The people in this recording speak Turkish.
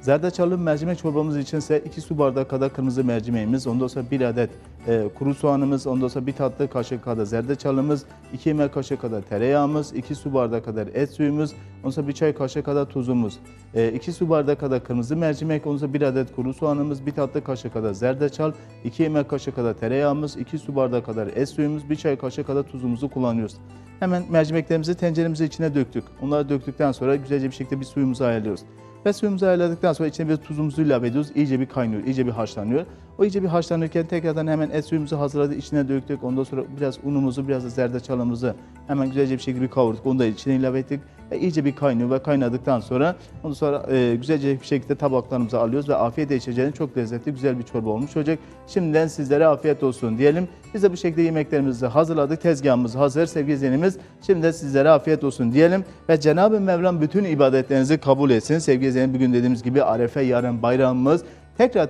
Zerdeçallı mercimek çorbamız için ise 2 su bardağı kadar kırmızı mercimeğimiz, ondan sonra 1 adet e, kuru soğanımız, ondan sonra 1 tatlı kaşık kadar zerdeçalımız, 2 yemek kaşığı kadar tereyağımız, 2 su bardağı kadar et suyumuz, ondan sonra 1 çay kaşığı kadar tuzumuz, 2 su bardağı kadar kırmızı mercimek, ondan sonra 1 adet kuru soğanımız, 1 tatlı kaşığı kadar zerdeçal, 2 yemek kaşığı kadar tereyağımız, 2 su bardağı kadar et suyumuz, 1 çay kaşığı kadar tuzumuzu kullanıyoruz. Hemen mercimeklerimizi tenceremize içine döktük. Onları döktükten sonra güzelce bir şekilde bir suyumuzu ayarlıyoruz. Ve suyumuzu ayarladıktan sonra içine bir tuzumuzu ilave ediyoruz. İyice bir kaynıyor, iyice bir haşlanıyor. O iyice bir haşlanırken tekrardan hemen et suyumuzu hazırladık, içine döktük. Ondan sonra biraz unumuzu, biraz da zerdeçalımızı hemen güzelce bir şekilde bir kavurduk. Onu da içine ilave ettik. Ve iyice bir kaynıyor ve kaynadıktan sonra ondan sonra e, güzelce bir şekilde tabaklarımıza alıyoruz ve afiyetle içeceğiniz çok lezzetli, güzel bir çorba olmuş olacak. Şimdiden sizlere afiyet olsun diyelim. Biz de bu şekilde yemeklerimizi hazırladık. Tezgahımız hazır sevgili izleyenimiz. Şimdi de sizlere afiyet olsun diyelim. Ve Cenab-ı Mevlam bütün ibadetlerinizi kabul etsin. Sevgili izleyenler bugün dediğimiz gibi Arefe yarın bayramımız. Tekrar